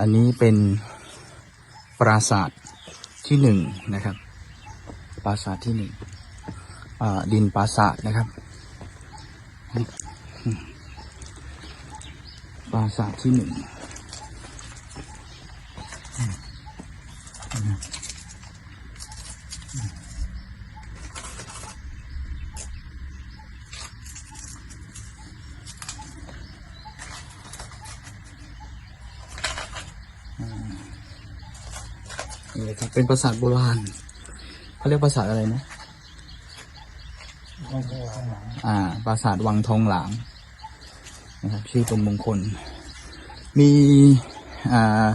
อันนี้เป็นปราสาทที่หนึ่งนะครับ ปราสาทที่หนึ่งดินปราสาทนะครับ ปราสาทที่หนึ่ง นี่เลยครับเป็นปราสาทโบราณเขาเรียกปราสาทอะไรนะอ่า ปราสาทวังทองหลางนะครับชื่อเป็นมงคล มีอ่า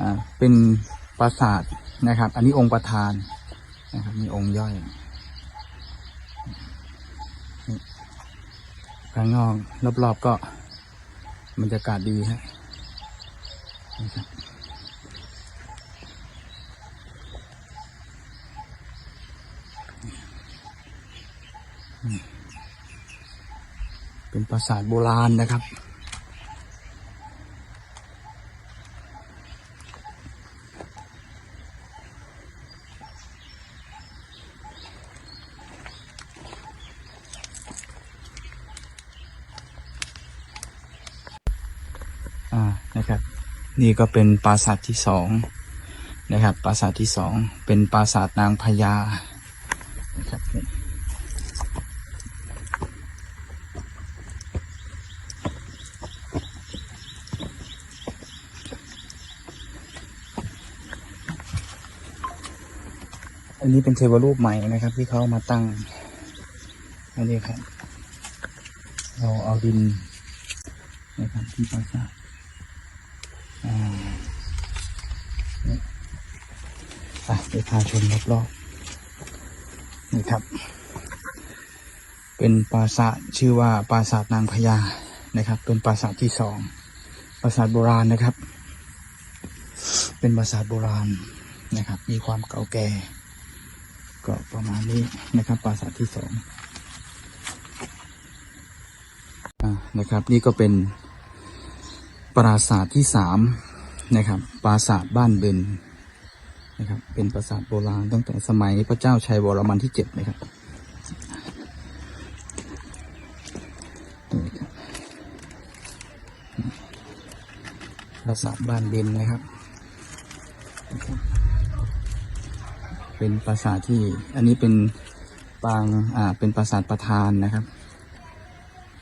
อ่าเป็นปราสาทนะครับ อันนี้องค์ประธานนะครับมีองค์ย่อยนี่ข้างนอกรอบๆก็บรรยากาศดีฮะนะครับ เป็นปราสาทโบราณนะครับอ่านะครับ นี่ก็เป็นปราสาทที่สองนะครับ ปราสาทที่สองเป็นปราสาทนางพญานะครับอันนี้เป็นเทวรูปใหม่นะครับ ที่เขาเอามาตั้ง อันนี้ครับ เราเอาดินนะครับที่ปราสาท อ่านี่ไปไปพาชมรอบๆนี่ครับ เป็นปราสาทชื่อว่าปราสาทนางพญานะครับ เป็นปราสาทที่สองปราสาทโบราณนะครับ เป็นปราสาทโบราณนะครับ มีความเก่าแก่ ก็ประมาณนี้นะครับ ปราสาทที่สองอ่านะครับ นี่ก็เป็น ปราสาทที่สามนะครับ ปราสาทบ้านเบนนะครับ เป็นปราสาทโบราณตั้งแต่สมัยพระเจ้าชัยวรมันที่เจ็ดนะครับปราสาทบ้านเบนนะครับ เป็นปราสาทที่ อันนี้เป็นปาง อ่า เป็นปราสาทประธานนะครับ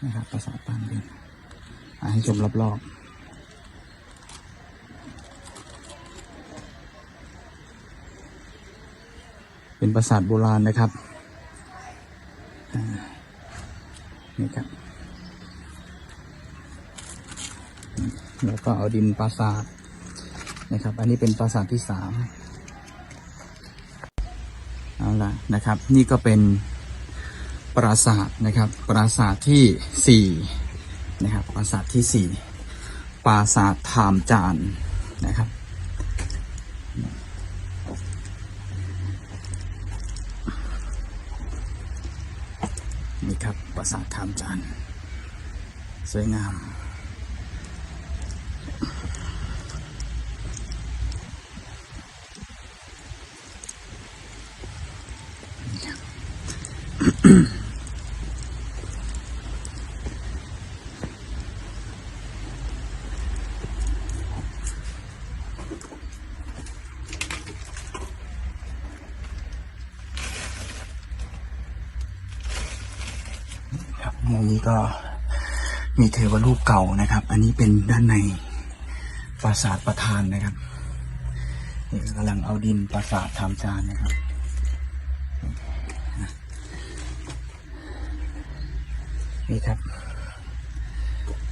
นะครับ ปราสาทปางเบนให้ชมรอบๆ เป็นปราสาทโบราณนะครับนี่ครับ แล้วก็เอาดินปราสาทนะครับ อันนี้เป็นปราสาทที่สามเอาล่ะนะครับ นี่ก็เป็นปราสาทนะครับ ปราสาทที่สี่นะครับ ปราสาทที่สี่ปราสาทถามจานนะครับ นี่ครับ ปราสาททามจานสวยงามค ในนี้ก็มีเทวรูปเก่านะครับ อันนี้เป็นด้านในปราสาทประธานนะครับกำลังเอาดินปราสาททำจานนะครับนี่ครับ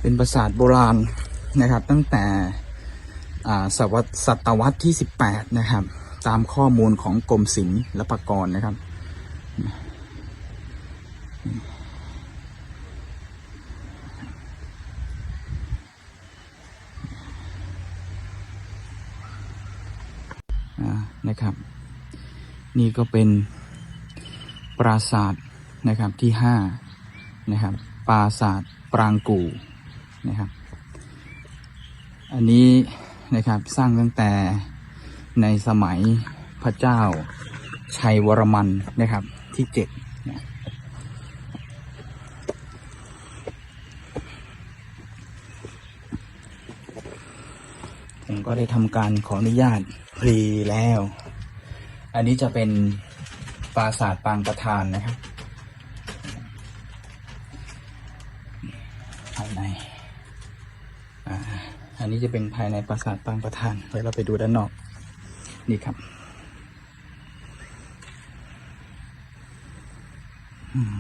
เป็นปราสาทโบราณนะครับ ตั้งแต่ศตวรรษศตวรรษที่ 18 นะครับ ตามข้อมูลของกรมศิลป์และปากรนะครับ อ่า นะครับ นี่ก็เป็นปราสาทนะครับที่ห้านะครับปราสาทปรางกูนะครับ อันนี้นะครับสร้างตั้งแต่ในสมัยพระเจ้าชัยวรมันนะครับที่เจ็ดผมก็ได้ทำการขออนุญาตพรีแล้ว อันนี้จะเป็นปราสาทปางประธานนะครับภายในอ่าอันนี้จะเป็นภายในปราสาทปางประธานเดี๋ยวเราไปดูด้านนอกนี่ครับอืม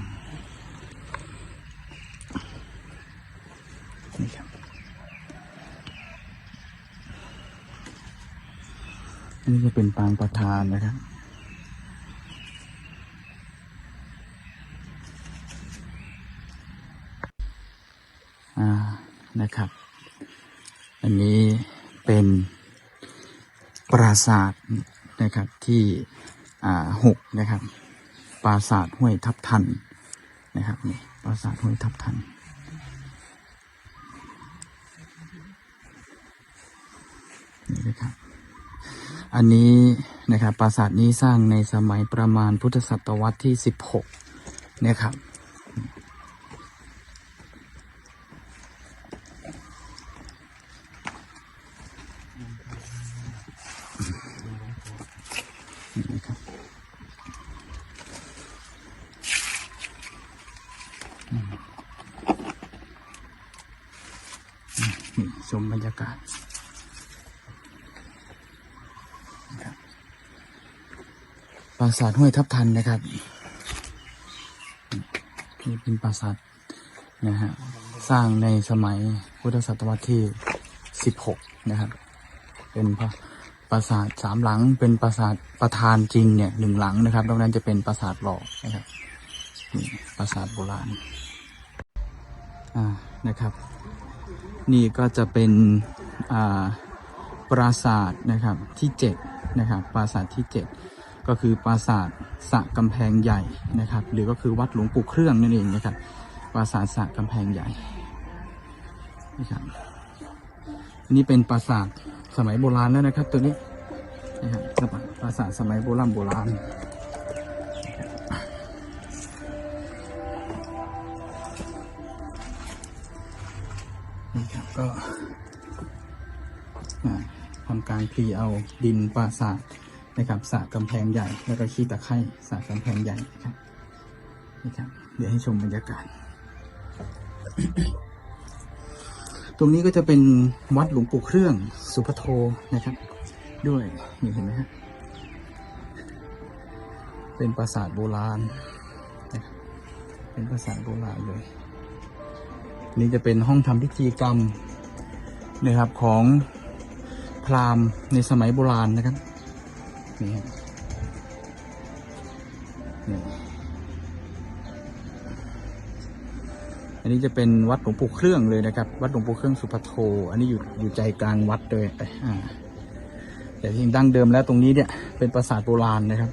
นี่ครับ อั นนี้จะเป็นปางประธานนะครับอ่านะครับ อันนี้เป็นปราสาทนะครับที่อ่าหกนะครับ ปราสาทห้วยทับทันนะครับนี่ปราสาทห้วยทับทันนะครับ อันนี้นะครับปราสาทนี้สร้างในสมัยประมาณพุทธศตวรรษที่สิบหกนะครับชมบรรยากาศนะครับ ปราสาทห้วยทับทันนะครับนี่เป็นปราสาทนะฮะสร้างในสมัยพุทธศตวรรษที่สิบหกนะครับ เป็นพระปราสาทสามหลังเป็นปราสาทประธานจริงเนี่ยหนึ่งหลังนะครับนอกนั้นจะเป็นปราสาทหล่อนะครับนี่ปราสาทโบราณอ่านะครับ นี่ก็จะเป็นอ่าปราสาทนะครับที่เจ็ดนะครับ ปราสาทที่เจ็ด ก็คือปราสาทสะกำแพงใหญ่นะครับ หรือก็คือวัดหลวงปู่เครื่องนั่นเองนะครับปราสาทสะกำแพงใหญ่นะครับนี่เป็นปราสาทสมัยโบราณแล้วนะครับ ตัวนี้นะครับปราสาทสมัยโบราณโบราณนี่ครับก็อ่าทำการพลีเอาดินปราสาท นะครับสระกำแพงใหญ่แล้วก็ขี้ตะไคร่สระกำแพงใหญ่นะครับนี่ครับ เดี๋ยวให้ชมบรรยากาศ ตรงนี้ก็จะเป็นวัดหลวงปู่เครื่องสุพโทนะครับ ด้วยนี่เห็นไหมฮะเป็นปราสาทโบราณนะครับเป็นปราสาทโบราณเลย นี่จะเป็นห้องทำพิธีกรรมนะครับของพราหมณ์ในสมัยโบราณนะครับ นี้นี่อันนี้จะเป็นวัดหลวงปู่เครื่องเลยนะครับ วัดหลวงปู่เครื่องสุพโท อันนี้อยู่อยู่ใจกลางวัดเลยแต่ที่ดั้งเดิมแล้วตรงนี้เนี่ยเป็นปราสาทโบราณนะครับ